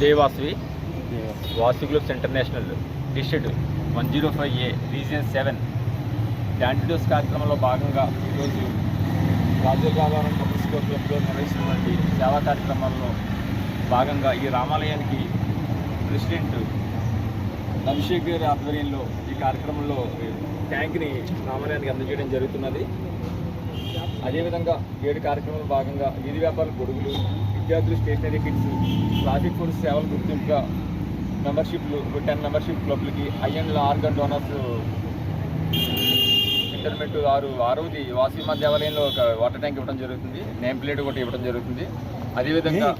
జై Vasavi Vasavi clubs international district one zero five A region seven. Antidote కార్యక్రమంలో భాగంగా ఈరోజు రాజీవ్ గాంధీ కపుల్స్ క్లబ్లో నిర్వహిస్తున్నటువంటి సేవా కార్యక్రమాల్లో భాగంగా ఈ రామాలయానికి ప్రెసిడెంట్ అభిషేక్ గారి ఆధ్వర్యంలో ఈ కార్యక్రమంలో ట్యాంక్ని రామాలయానికి అందజేయడం జరుగుతున్నది. అదేవిధంగా ఏడు కార్యక్రమంలో భాగంగా వీధి వ్యాపారుల గొడుగులు విద్యార్థులు స్టేషనరీ కిట్స్ ట్రాఫిక్ పోలీస్ సేవల గుర్తింపుగా మెంబర్షిప్లు ten membership క్లబ్లకి eye and organ donors intermediate ఆరు ఆరవది వాసీమా దేవాలయంలో ఒక వాటర్ ట్యాంక్ ఇవ్వడం జరుగుతుంది. నేమ్ ప్లేట్ ఒకటి ఇవ్వడం జరుగుతుంది. అదేవిధంగా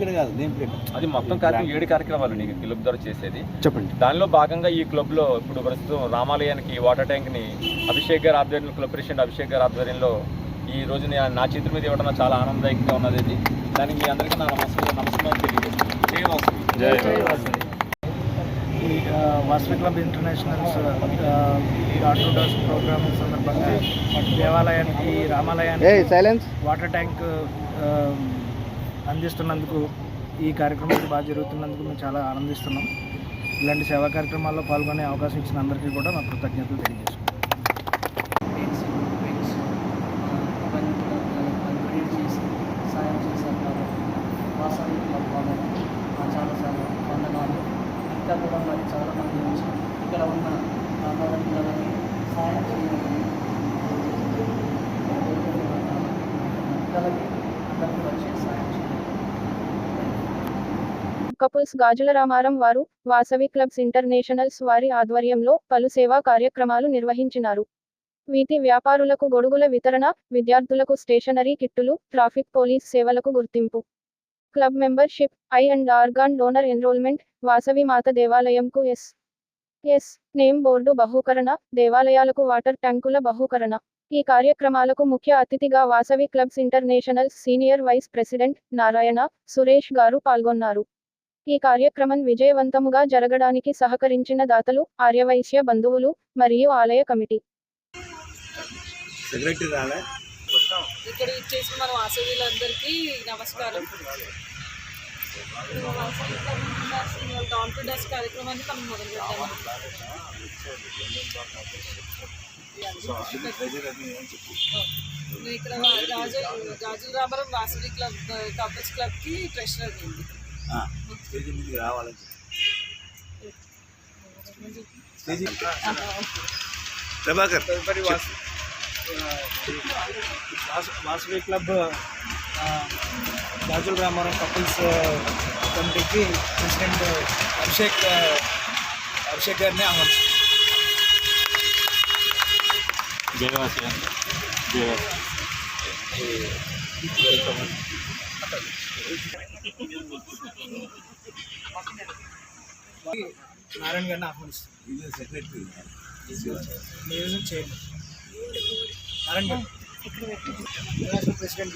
అది మొత్తం కార్యక్రమం ఏడు కార్యక్రమాలు నీకు క్లబ్ ద్వారా చేసేది. చెప్పండి. దానిలో భాగంగా ఈ క్లబ్లో ఇప్పుడు ప్రస్తుతం రామాలయానికి వాటర్ ట్యాంక్ని అభిషేక్ గారి ఆధ్వర్యంలో క్లబ్ ప్రెసిడెంట్ అభిషేక్ గారి ఆధ్వర్యంలో ఈ రోజు నే- చేతుల మీద ఇవ్వడం నాకు చాలా ఆనందదాయకంగా ఉన్నది ఇది. దానికి మీ అందరికీ నా నమస్కారం నమస్కారం తెలియజేస్తున్నాను. జై వాసు ఈ వాసవి క్లబ్ ఇంటర్నేషనల్స్ డాక్టర్ డోస్ ప్రోగ్రామ్ సందర్భంగా దేవాలయానికి రామాలయానికి సైలెన్స్ వాటర్ ట్యాంక్ అందిస్తున్నందుకు ఈ కార్యక్రమానికి బాగా జరుగుతున్నందుకు మేము చాలా ఆనందిస్తున్నాం. ఇలాంటి సేవా కార్యక్రమాల్లో పాల్గొనే అవకాశం ఇచ్చిన అందరికీ కూడా మా కృతజ్ఞతలు తెలియజేస్తున్నాం అవన్నీ కూడా వాళ్ళకి క్రియేట్ చేసి సాయం చేశారు కాబట్టి వాసవి క్లబ్ వాళ్ళకి ఆ చాలా చాలా వందనాలు ఇంకా కూడా మరి చాలామంది వచ్చి ఇక్కడ ఉన్న ఆ మగ పిల్లలకి సాయం చేయాలని పిల్లలకి అందరికీ వచ్చి సాయం చేయాలి కపుల్స్ గాజుల రామారం వారు వాసవి క్లబ్స్ ఇంటర్నేషనల్స్ వారి ఆధ్వర్యంలో పలు సేవా కార్యక్రమాలు నిర్వహించినారు. వీటి వ్యాపారులకు గొడుగుల వితరణ విద్యార్థులకు స్టేషనరీ కిట్టులు ట్రాఫిక్ పోలీస్ సేవలకు గుర్తింపు. Club membership eye and organ donor enrolment Vasavi మాత దేవాలయంకు ఎస్. ఎస్. నేమ్ బోర్డు బహూకరణ దేవాలయాలకు వాటర్ ట్యాంకుల బహూకరణ. ఈ కార్యక్రమాలకు ముఖ్య అతిథిగా Vasavi clubs international senior vice president Narayana Suresh గారు పాల్గొన్నారు. ఈ కార్యక్రమం విజయవంతముగా జరగడానికి సహకరించిన దాతలు ఆర్యవైశ్య బంధువులు మరియు ఆలయ కమిటీ. ఇక్కడ ఇచ్చేసిన మన వాసవీలందరికీ నమస్కారం. డౌన్ టు డస్ట్ కార్యక్రమాన్ని మనం మొదలు పెట్టాము ఇక్కడ రాజు రాజుల రామరం వాసవి క్లబ్ కపుల్స్ క్లబ్కి ట్రెషరర్ ఉంది స్టేజ్ మీదకి రావాలని స్టేజ్ ప్రభాకర్ తదుపరి వాస్ వాస్- వాసవి క్లబ్ ఆ, గాజుల రామారావు కపుల్స్ కమిటీకి ప్రెసిడెంట్ అభిషేక్ ఆ, అభిషేక్ గారిని ఆహ్వానిస్తున్నాం జయవాసి జయవాసి నారాయణ గారిని ఆహ్వానిస్తున్నాం. ఇది సెక్రటరీ చైర్మన్ నారాయణ గారు. ఇంటర్నేషనల్ ప్రెసిడెంట్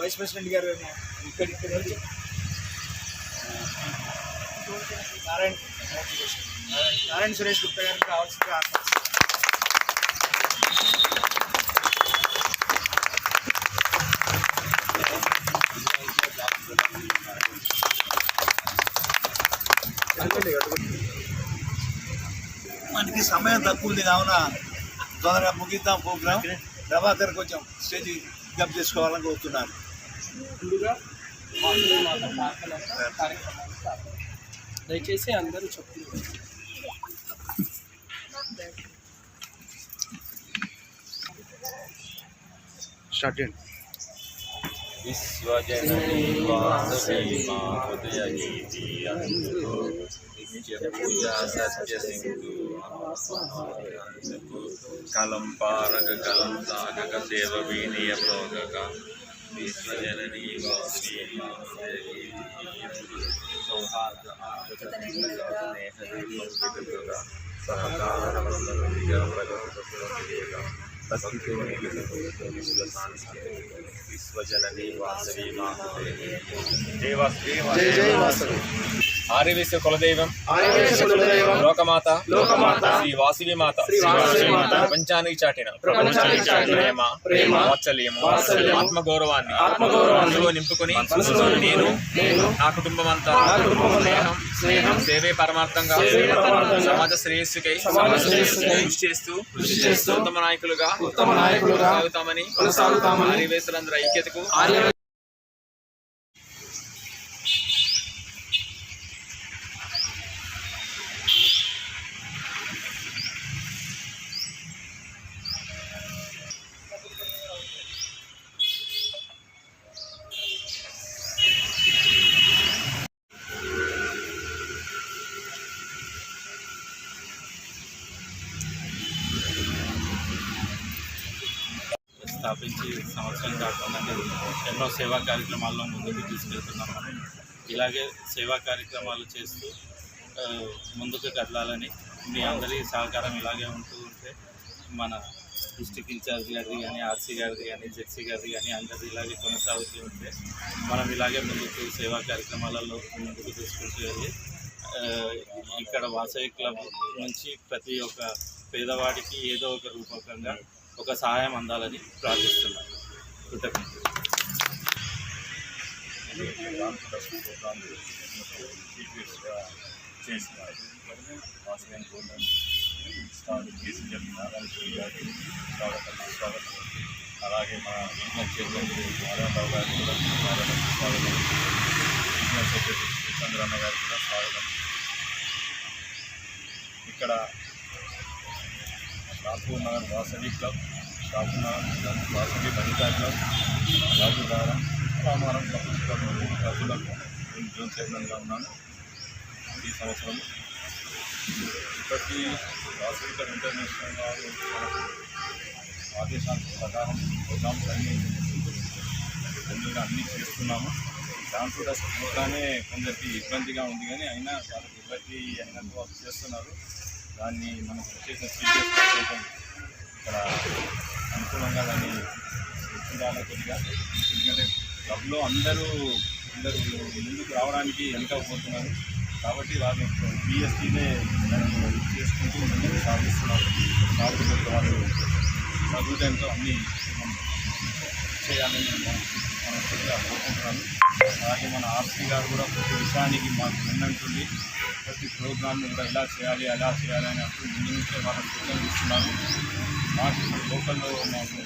వైస్ ప్రెసిడెంట్ గారు ఇక్కడ ఇక్కడ నారాయణ నారాయణ సురేష్ గుప్తా గారికి కావాల్సింది ఆహ్వానిస్తున్నాం. మనకి సమయం తక్కువ ఉంది కావున తొందరగా ముగిద్దాం ప్రోగ్రామ్ ప్రభాకర్ కొంచెం స్టేజ్ పికప్ చేసుకోవాలని కోరుతున్నాను. దయచేసి అందరూ చెప్తున్నారు స్టార్ట్ చేయండి. విశ్వజననీ వాసవి మా హృదయ గీతి అందుకో. నిత్య సత్య సింధు కలం కలం సాగక సేవ ప్రోగక విశ్వజననీ సౌహార్ద స్నేహ సహకార ప్రగతి ఆర్యవేశ్య కులదైవం లోకమాత లోకమాత శ్రీ వాసవి మాత శ్రీ వాసవి మాత ప్రపంచానికి చాటిన ప్రేమ వాత్సల్యము ఆత్మగౌరవాన్ని మనసులో నింపుకొని నేను నా కుటుంబం అంతా స్నేహం సేవే పరమార్థంగా సమాజ శ్రేయస్సుకై కృషి చేస్తూ ఉత్తమ నాయకులుగా ఉత్తమ నాయకులుగా కొనసాగుతామని కొనసాగుతామని ఆర్యవేశ్వరందరి ఐక్యతకు స్థాపించి సంవత్సరం కాకుండా ఎన్నో సేవా కార్యక్రమాల్లో ముందుకు తీసుకెళ్తున్నాం మనం. ఇలాగే సేవా కార్యక్రమాలు చేస్తూ ముందుకు కదలాలని మీ అందరి సహకారం ఇలాగే ఉంటూ ఉంటే మన డిస్టిక్ ఇన్ఛార్జ్ గారిది కానీ ఆర్సీ గారిది కానీ జెడ్సీ గారిది కానీ అందరిది ఇలాగే కొనసాగుతూ ఉంటే మనం ఇలాగే ముందుకు సేవా కార్యక్రమాలలో ముందుకు తీసుకుంటూ వెళ్ళి ఇక్కడ వాసవి క్లబ్ నుంచి ప్రతి ఒక్క పేదవాడికి ఏదో ఒక రూపకంగా ఒక సహాయం అందాలని ప్రార్థిస్తున్నాను కృతజ్ఞతలు. అలాగే మా బిజినెస్ చైర్మన్ నారాయణరావు గారికి కూడా స్వాగతం స్వాగతం బిజినెస్ సెక్రటరీ చంద్రన్న గారికి కూడా స్వాగతం. ఇక్కడ షాపూర్ నగర్ వాసవి క్లబ్ షాపూర్ నగర్ వాసవి వనితా క్లబ్ రాజుగారం రామారం కపుల్స్ క్లబ్ నేను జోన్ చైర్మన్గా ఉన్నాను. ఈ సంవత్సరం ఇప్పటికీ వాసవి క్లబ్ ఇంటర్నేషనల్ వారు మనకు ఆదేశాల ప్రకారం ప్రోగ్రామ్స్ అన్నీ ముందుగా అన్నీ చేస్తున్నాము. దాంట్లో అసలు ప్రోగ్రామే కొందరికి ఇబ్బందిగా ఉంది కానీ అయినా వాళ్ళకి ఇబ్బంది అయినంత వాళ్ళు చేస్తున్నారు. దాన్ని మనం చేసిన సీరియస్ ఇక్కడ అనుకూలంగా దాన్ని చూడాలి కొద్దిగా. ఎందుకంటే క్లబ్లో అందరూ అందరూ ముందుకు రావడానికి వెనకపోతున్నారు కాబట్టి వాళ్ళు బిఎస్టీనే దాన్ని చేసుకుంటూ ముందుకు సాధిస్తున్నారు కాబట్టి వాళ్ళు చదువుతంతో అన్నీ చేయాలని మనం మనస్ఫూర్తిగా కోరుకుంటున్నాను అలాగే మన ఆర్సీ గారు కూడా ప్రతి విషయానికి మాకు విన్నంటుండి ప్రతి ప్రోగ్రామ్ని కూడా ఎలా చేయాలి అలా చేయాలి అని అంటూ ముందు నుంచే వాళ్ళ సూచనలు ఇస్తున్నారు. మాకు లోకల్లో మాకు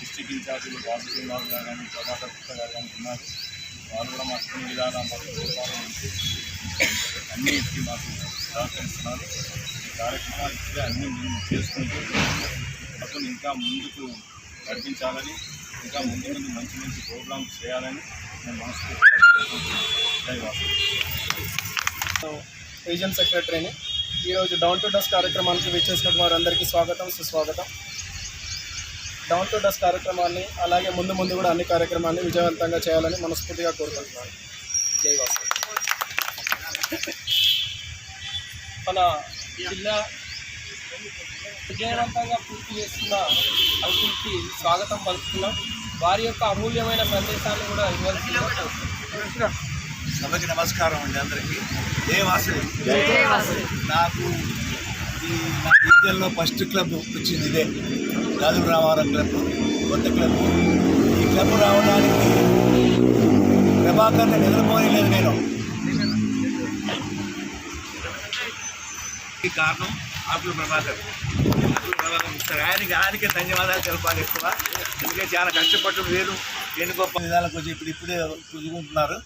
డిస్టిక్ ఇన్ఛార్జీలు బాబు శ్రీనివాస్ గారు కానీ ప్రభాకర్ గుప్తా గారు కానీ ఉన్నారు. వాళ్ళు కూడా మాకు కొన్ని విధాలా మాకు ప్రోత్సాహం ఇచ్చి అన్నిటికీ మాకు సహకరిస్తున్నారు. ఈ కార్యక్రమాలు ఇప్పుడే అన్నీ మేము చేసుకుంటూ అతను ఇంకా ముందుకు నడిపించాలని ఇంకా ముందు ముందు మంచి మంచి ప్రోగ్రామ్స్ చేయాలని నేను మనస్ఫూర్తిగా కోరుకుంటున్నాను. జై రీజన్ సెక్రటరీని. ఈరోజు డౌన్ టు డస్ట్ కార్యక్రమానికి విచ్చేసిన వారందరికీ స్వాగతం సుస్వాగతం. డౌన్ టు డస్ట్ కార్యక్రమాన్ని అలాగే ముందు ముందు కూడా అన్ని కార్యక్రమాన్ని విజయవంతంగా చేయాలని మనస్ఫూర్తిగా కోరుకుంటున్నాను. జయవాసు మన జిల్లా విజయవంతంగా పూర్తి చేస్తున్న అంకుల్కి స్వాగతం పలుకుతున్నాం. వారి యొక్క అమూల్యమైన సందేశాన్ని కూడా ఇవ్వాల్సిందిగా సభకి నమస్కారం అండి అందరికీ. ఏ వాసవి నాకు ఈ నా జీవితంలో ఫస్ట్ క్లబ్ వచ్చింది ఇదే. రాజు రామారం క్లబ్ కొత్త క్లబ్. ఈ క్లబ్ రావడానికి ప్రభాకర్ని నిద్రపోయలేదు నేను. ఈ కారణం ఆకులు ప్రభాకర్. ప్రభాకర్ ఇస్తారు. ఆయనకి ఆయనకే ధన్యవాదాలు తెలపాలి ఎక్కువ. ఎందుకంటే చాలా కష్టపడ్డం వేరు ఎన్ని గొప్ప విధాలకు వచ్చి ఇప్పుడు ఇప్పుడే చూసుకుంటున్నారు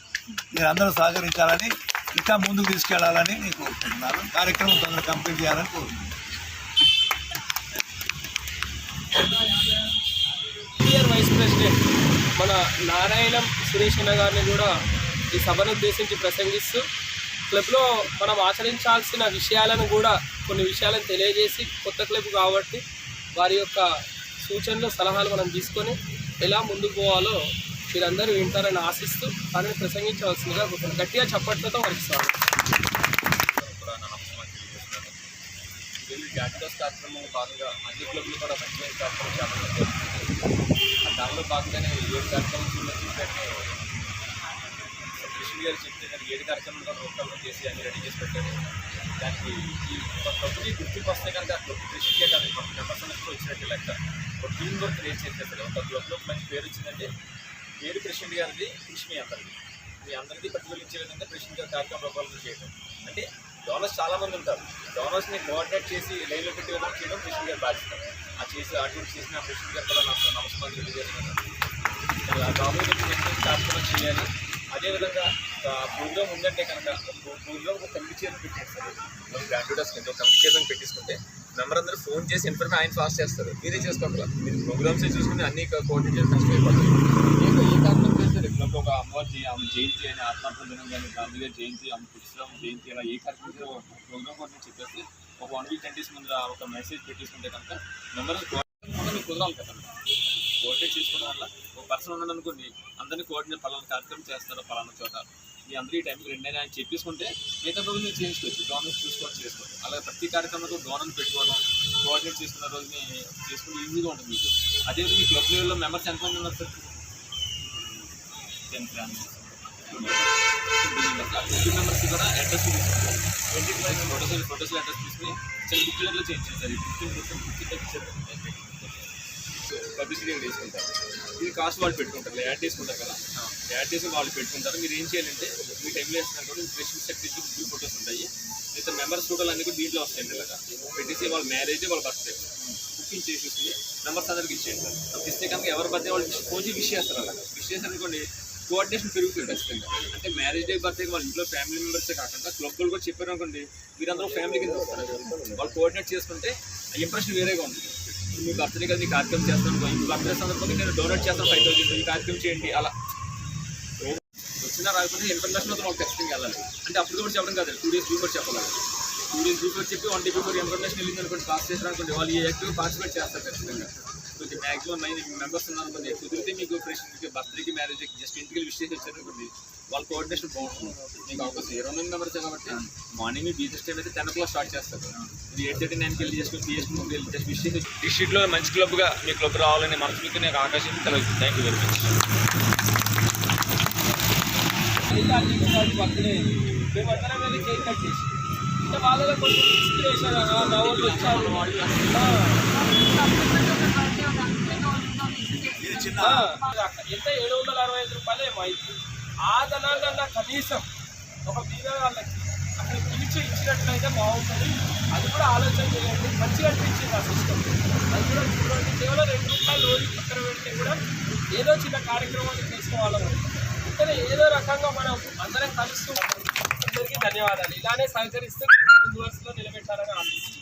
మీరు అందరూ సహకరించాలని ఇంకా ముందుకు తీసుకెళ్ళాలని నేను కోరుకుంటున్నాను. కార్యక్రమం తొందరగా కంప్లీట్ చేయాలని కోరుకుంటున్నాను. సీనియర్ వైస్ ప్రెసిడెంట్ మన నారాయణం సురేష్ అన్న గారిని కూడా ఈ సభను ఉద్దేశించి ప్రసంగిస్తూ క్లబ్లో మనం ఆచరించాల్సిన విషయాలను కూడా కొన్ని విషయాలను తెలియజేసి కొత్త క్లబ్ కాబట్టి వారి యొక్క సూచనలు సలహాలు మనం తీసుకొని ఎలా ముందుకు పోవాలో మీరందరూ వింటారని ఆశిస్తూ వారిని ప్రసంగించవలసిందిగా కోరుతున్నాను. గట్టిగా చప్పట్లతో వారికి స్వాగతం కూడా కార్యక్రమం భాగంగా అన్ని క్లబ్లు కూడా మంచి మంచి కార్యక్రమం చాలా దానిలో భాగంగానే ఏడు కార్యక్రమం చూపించారని కృష్ణ గారు చెప్తే దానికి ఏడు కార్యక్రమాలు కూడా రూపకల్పన చేసి అన్ని రెడీ చేసి పెట్టారు. దానికి ఈ ఒక క్లబ్కి గుర్తింపు వస్తే కనుక ఆ క్లబ్ కృషికే కాదు మొత్తం మెంబర్స్ వచ్చినట్టు లెక్క. ఒక టీం వర్క్ క్రియేట్ చేసేస్తారు ఒక క్లబ్లో మంచి పేరు వచ్చిందంటే పేరు కృష్ణుడి గారిది కృషి మీ అందరిది. మీ అందరికీ ప్రతిఫలించే విధంగా కృష్ణ గారు కార్యక్రమ రూపాలను చేయడం అంటే డోనర్స్ చాలామంది ఉంటారు. డోనర్స్ని కోఆర్డినేట్ చేసి లైన్లో పెట్టే విధంగా చేయడం కృష్ణ గారు బాధ్యత. ఆ చేసి అటు చేసిన కృష్ణ గారు కూడా నాకు నమస్కారం తెలియజేస్తున్నాను. ఆ కార్యక్రమం చేయాలి. అదేవిధంగా ప్రోగ్రామ్ ఉందంటే కనుక ప్రోగ్రామ్ ఒక కమిటీ చైర్మన్ పెట్టేస్తారు గ్రాండ్యూడర్స్ కింద కమిటీ చైర్మన్ పెట్టేసుకుంటే మెంబర్ అందరూ ఫోన్ చేసి ఇన్ఫర్మేషన్ ఆయన ఫాస్ట్ చేస్తారు. మీరే చేసుకోవాలి మీరు ప్రోగ్రామ్స్ చూసుకుని అన్ని కోఆర్డినేట్ చేసి కష్టం అయిపోతుంది ఏ ఏ కారణం రోజు ఒక అమ్మవారి ఆమె జయంతి అని ఆత్మార్థ దినం కానీ గాంధీ జయంతి ఆమె పురుషురామ జయంతి అలా ఏ కార్యక్రమం ప్రోగ్రామ్ కోసం చెప్పేసి ఒక వన్ వీక్ టెన్ డేస్ ముందు ఒక మెసేజ్ పెట్టేసుకుంటే కనుక మెంబర్స్ మీకు కుదరాలి కదా. కోఆర్డినేట్ చేసుకోవడం వల్ల ఒక పర్సన్ ఉన్నాడు అనుకోండి అందరినీ కోఆర్డినేట్ పలానా కార్యక్రమం చేస్తారు పలానా చోట. మీ అందరూ ఈ టైంకి రెండైనా అని చెప్పేసుకుంటే మిగతా రోజు మీరు చేయించుకోవచ్చు డోనర్స్ చూసుకోవచ్చు చేసుకోవచ్చు. అలాగే ప్రతి కార్యక్రమంలో డోనర్ని పెట్టుకోవడం కోఆర్డినేట్ చేసుకున్న రోజుని చేసుకుంటే ఈజీగా ఉంటుంది మీకు. అదే మీ క్లబ్ లెవెల్లో మెంబర్స్ ఎంతమంది ఉన్నారు సార్? మెంబర్స్ కూడా అడ్రస్ తీసుకుంటారు ట్వంటీ ఫోటోస్ ఫోటోస్ అడ్రస్ తీసుకుని చిన్న బుక్లెట్లో చేంజ్ చేస్తారు ఫిఫ్టీన్ పర్సెంట్ ఫిఫ్టీ తగ్గించారు పబ్లిసిటీ తీసుకుంటారు? ఇది కాస్ట్ వాళ్ళు పెట్టుకుంటారు. యాడ్ తీసుకుంటారు కదా. యాడ్ చేసి వాళ్ళు పెట్టుకుంటారు. మీరు ఏం చేయాలంటే మీ టైంలో వేస్తున్నారు కూడా సెట్ చేసి గ్రూప్ ఫోటోస్ ఉంటాయి. లేదా మెంబర్స్ ఫోటోలు అన్ని కూడా దీంట్లో వస్తాయి ఇలాగా. పెట్టేసి వాళ్ళ మ్యారేజ్ వాళ్ళ బర్త్డే బుకింగ్ చేసేసి మెంబర్స్ అందరికి ఇచ్చేయండి. ఇస్తే కనుక ఎవరి బర్త్డే వాళ్ళు ఫోన్ చేసి విష్ చేస్తారు అలా. విష్ చేశారు అనుకోండి కోఆర్డినేషన్ పెరుగుతుంది ఖచ్చితంగా. అంటే మ్యారేజ్ డే బర్త్డే వాళ్ళ ఇంట్లో ఫ్యామిలీ మెంబర్సే కాకుండా క్లబ్ కూడా చెప్పారు అనుకోండి మీరందరూ ఫ్యామిలీ కింద వస్తారు. వాళ్ళు కోఆర్డినేట్ చేసుకుంటే ఇంప్రెషన్ వేరేగా ఉంటుంది. మీ బర్త్డే కదా ఈ కార్యక్రమం చేస్తాను ఈ బర్త్డే సందర్భంగా నేను డొనేట్ చేస్తాను ఫైవ్ థౌసండ్ ఈ కార్యక్రమం చేయండి అలా. వచ్చినా రాకపోతే ఇన్ఫర్మేషన్ అయితే ఖచ్చితంగా వెళ్ళాలి. అంటే అప్పుడు కూడా చెప్పడం కాదు టూ డేస్ కూడా చెప్పాలి. టూ డేస్ బిఫోర్ చెప్పి వన్ డే బిఫోర్ ఇన్ఫర్మేషన్ వెళ్ళింది అనుకోండి పాస్ చేసిన అనుకోండి వాళ్ళు ఈ యాక్టివ్ పార్టిసిపేట్ చేస్తారు ఖచ్చితంగా. కొంచెం మ్యాక్సిమం నైన్ మెంబర్స్ ఉన్నారు అనుకోండి కుదిరితే మీకు ఫ్రెష్ మీకు బర్త్డేకి మ్యారేజ్కి జస్ట్ ఇంటికి విష్ చేసి వచ్చారు అనుకోండి వాళ్ళ కోఆర్డినేషన్ బాగుంటుంది. మీకు అవకాశం ఇరవై మంది మెంబర్స్ కాబట్టి మార్నింగ్ మీ బీచ్ టైం అయితే టెన్ ఓ క్లాక్ స్టార్ట్ చేస్తారు. ఇది ఎయిట్ థర్టీ నైన్కి వెళ్ళి చేసుకుని పిఎస్కి వెళ్ళి జస్ట్ విష్ చేసి డిస్ట్రిక్ట్లో మంచి క్లబ్గా మీ క్లబ్ రావాలని మనసుకి నాకు ఆకాశం కలుగుతుంది thank you very much birthday వెళ్ళి కేక్ కట్ చేసి. అంటే వాళ్ళలో కొంచెం ఇన్స్పిరేషన్ మా వాళ్ళు వచ్చారు ఎంత ఏడు వందల అరవై ఐదు రూపాయలు ఏమో అయింది ఆ ధనాలన్నా కనీసం ఒక బీమా వాళ్ళకి అక్కడ పిలిచి ఇచ్చినట్లయితే బాగుంటుంది. అది కూడా ఆలోచన చేయండి. మంచిగా అనిపించింది ఆ సిస్టమ్ అది కూడా చూడండి. కేవలం రెండు రూపాయలు రోజు పక్కన పెడితే కూడా ఏదో చిన్న కార్యక్రమాన్ని చేసుకోవాలి ఇక్కడ ఏదో రకంగా మనం అందరం కలుస్తూ అందరికీ ధన్యవాదాలు. ఇలానే సహకరిస్తూ ముందు నిలబెట్టాలని ఆశిస్తున్నాను.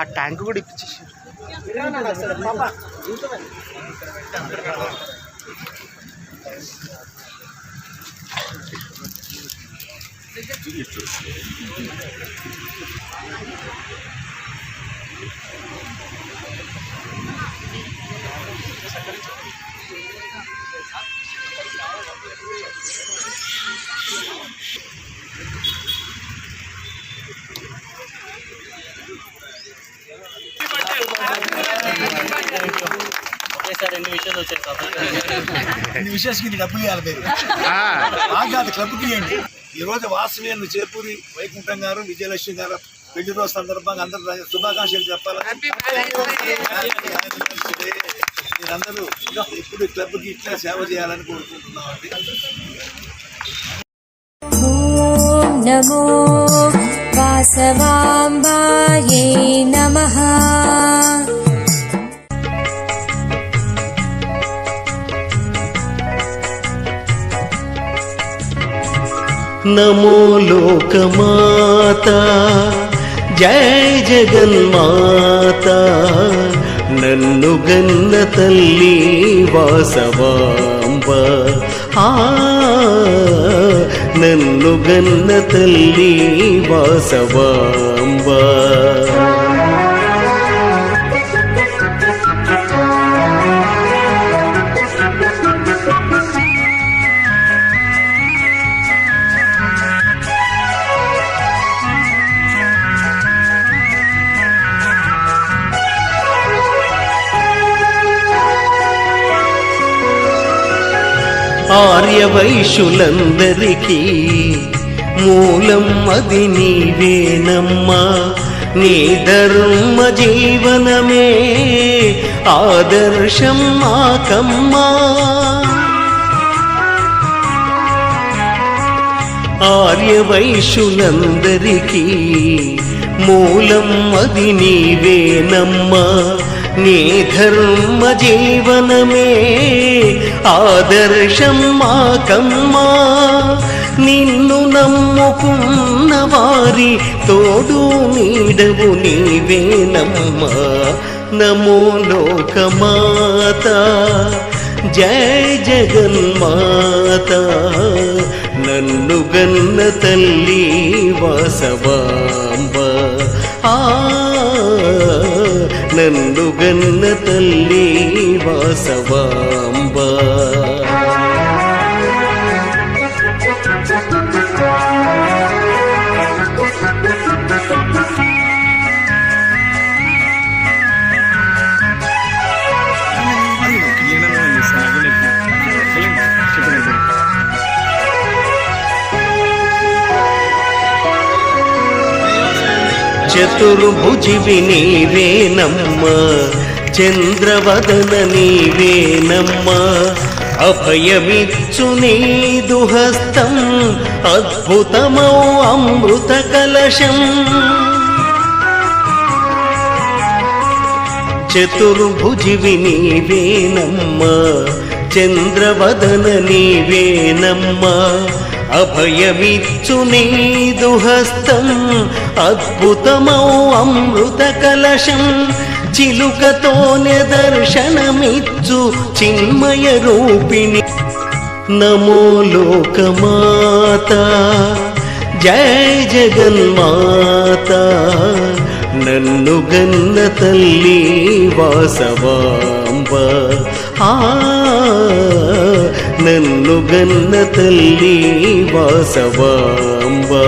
ఆ ట్యాంక్ కూడా ఇప్పించేసి ఒకేసారి ఎన్ని విషయాలు వచ్చేస్తాను డబ్బులు ఇవ్వాలి మీరు. కాదు క్లబ్కి ఇవ్వండి. ఈరోజు వాసవి చేపూరి వైకుంఠం గారు విజయలక్ష్మి గారు పెళ్ళి రోజు సందర్భంగా అందరూ శుభాకాంక్షలు చెప్పాలి? మీరందరూ ఇప్పుడు క్లబ్కి ఇట్లా సేవ చేయాలని కోరుకుంటున్నామండి. నమో వాసవాంబాయే నమః. నమో లోకమాత. జయ జగన్మాత. నన్ను గన్న తల్లి వాసవాంబ. ఆ నన్ను గన్న తల్లి వాసవాంబ. వైశులందరికీ మూలం అది నీవేనమ్మా నీ ధర్మ జీవనమే ఆదర్శం మాకమ్మా. ఆర్యవైశ్యులందరికీ మూలం అది నీవేనమ్మా నీ ధర్మ జీవనమే ఆదర్శం మాకమ్మా నిన్ను నమ్ముకున్న వారి తోడు నీడవు నీవేనమ్మా నమో లోకమాత జయ జగన్మాత. నన్ను గన్న తల్లి వాసవాంబ. ఆ నన్ను గన్న తల్లి వాసవాంబ చతుర్భుజివి నీవేనమ్మ చంద్రవదన నీవేనమ్మ. అభయమిచ్చు నీ దుహస్తం అద్భుతమౌ అమృత కలశం. చతుర్భుజివి నీవేనమ్మ చంద్రవదన నీవేనమ్మా. అభయమిచ్చు నీదు హస్తం అద్భుతమౌ అమృత కలశం. చిలుకతోనే దర్శనమిచ్చు చిన్మయ రూపిణి. నమో లోకమాత జయ జగన్మాత. నన్ను గన్న తల్లి వాసవాంబ ఆ నన్ను గన్న తల్లి వాసవాంబా.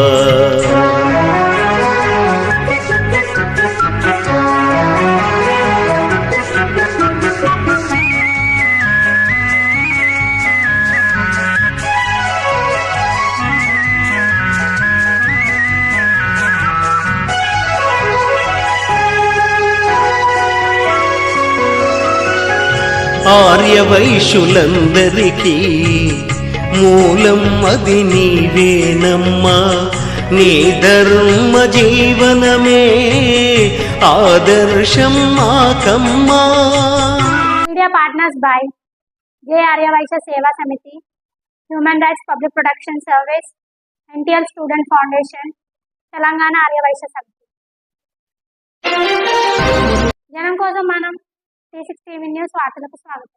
ఆర్యవైశ్యులందరికీ మూలం అది నీవేనమ్మా నీ ధర్మ జీవనమే ఆదర్శం మాకమ్మా. Media partners by J Aryavysya Seva Samiti human rights public protection service NTL student foundation Telangana Aryavysya Samiti. జనం కోసం మనం త్రీ సిక్స్టీ న్యూస్ వార్తలకు స్వాగతం.